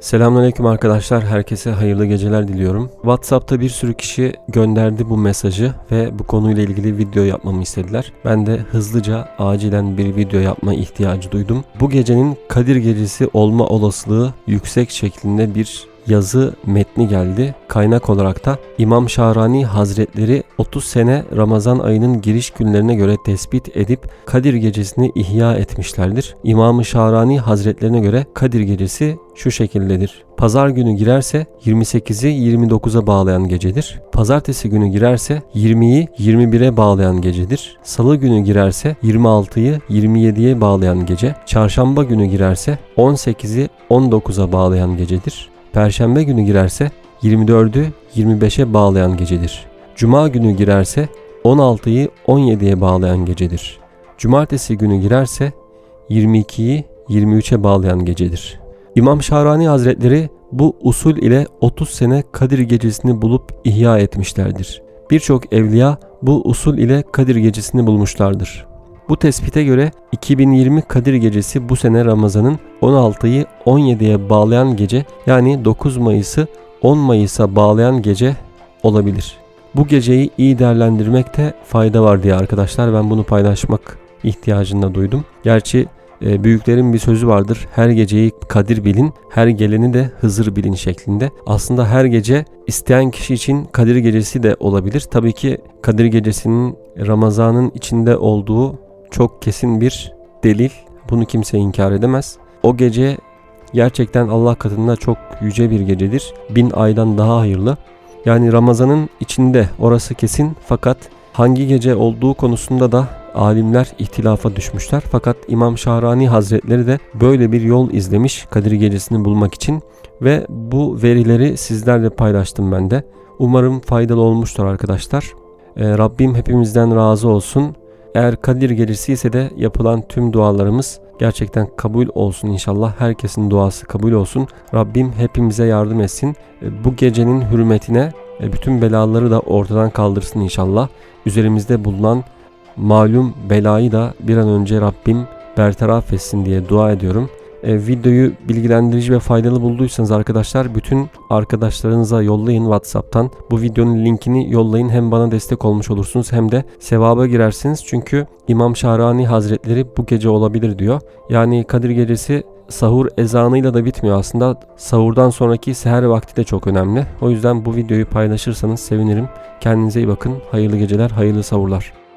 Selamünaleyküm arkadaşlar. Herkese hayırlı geceler diliyorum. WhatsApp'ta bir sürü kişi gönderdi bu mesajı ve bu konuyla ilgili video yapmamı istediler. Ben de hızlıca acilen bir video yapma ihtiyacı duydum. Bu gecenin Kadir Gecesi olma olasılığı yüksek şeklinde bir yazı metni geldi. Kaynak olarak da İmam Şahrani Hazretleri 30 sene Ramazan ayının giriş günlerine göre tespit edip Kadir Gecesi'ni ihya etmişlerdir. İmam-ı Şahrani Hazretlerine göre Kadir Gecesi şu şekildedir. Pazar günü girerse 28'i 29'a bağlayan gecedir. Pazartesi günü girerse 20'yi 21'e bağlayan gecedir. Salı günü girerse 26'yı 27'ye bağlayan gece. Çarşamba günü girerse 18'i 19'a bağlayan gecedir. Perşembe günü girerse 24'ü 25'e bağlayan gecedir. Cuma günü girerse 16'yı 17'ye bağlayan gecedir. Cumartesi günü girerse 22'yi 23'e bağlayan gecedir. İmam Şahrani Hazretleri bu usul ile 30 sene Kadir Gecesi'ni bulup ihya etmişlerdir. Birçok evliya bu usul ile Kadir Gecesi'ni bulmuşlardır. Bu tespite göre 2020 Kadir Gecesi bu sene Ramazan'ın 16'yı 17'ye bağlayan gece yani 9 Mayıs'ı 10 Mayıs'a bağlayan gece olabilir. Bu geceyi iyi değerlendirmekte fayda var diye arkadaşlar ben bunu paylaşmak ihtiyacında duydum. Gerçi e, büyüklerin bir sözü vardır. Her geceyi Kadir bilin, her geleni de Hızır bilin şeklinde. Aslında her gece isteyen kişi için Kadir gecesi de olabilir. Tabii ki Kadir gecesinin Ramazan'ın içinde olduğu çok kesin bir delil. Bunu kimse inkar edemez. O gece gerçekten Allah katında çok yüce bir gecedir. Bin aydan daha hayırlı. Yani Ramazan'ın içinde orası kesin fakat hangi gece olduğu konusunda da alimler ihtilafa düşmüşler. Fakat İmam Şahrani Hazretleri de böyle bir yol izlemiş Kadir Gecesi'ni bulmak için ve bu verileri sizlerle paylaştım ben de. Umarım faydalı olmuştur arkadaşlar. Ee, Rabbim hepimizden razı olsun. Eğer Kadir Gecesi ise de yapılan tüm dualarımız gerçekten kabul olsun inşallah. Herkesin duası kabul olsun. Rabbim hepimize yardım etsin. Ee, Bu gecenin hürmetine e, bütün belaları da ortadan kaldırsın inşallah. Üzerimizde bulunan malum belayı da bir an önce Rabbim bertaraf etsin diye dua ediyorum. E, videoyu bilgilendirici ve faydalı bulduysanız arkadaşlar bütün arkadaşlarınıza yollayın WhatsApp'tan. Bu videonun linkini yollayın hem bana destek olmuş olursunuz hem de sevaba girersiniz. Çünkü İmam Şahrani Hazretleri bu gece olabilir diyor. Yani Kadir Gecesi sahur ezanıyla da bitmiyor aslında. Sahurdan sonraki seher vakti de çok önemli. O yüzden bu videoyu paylaşırsanız sevinirim. Kendinize iyi bakın. Hayırlı geceler, hayırlı sahurlar.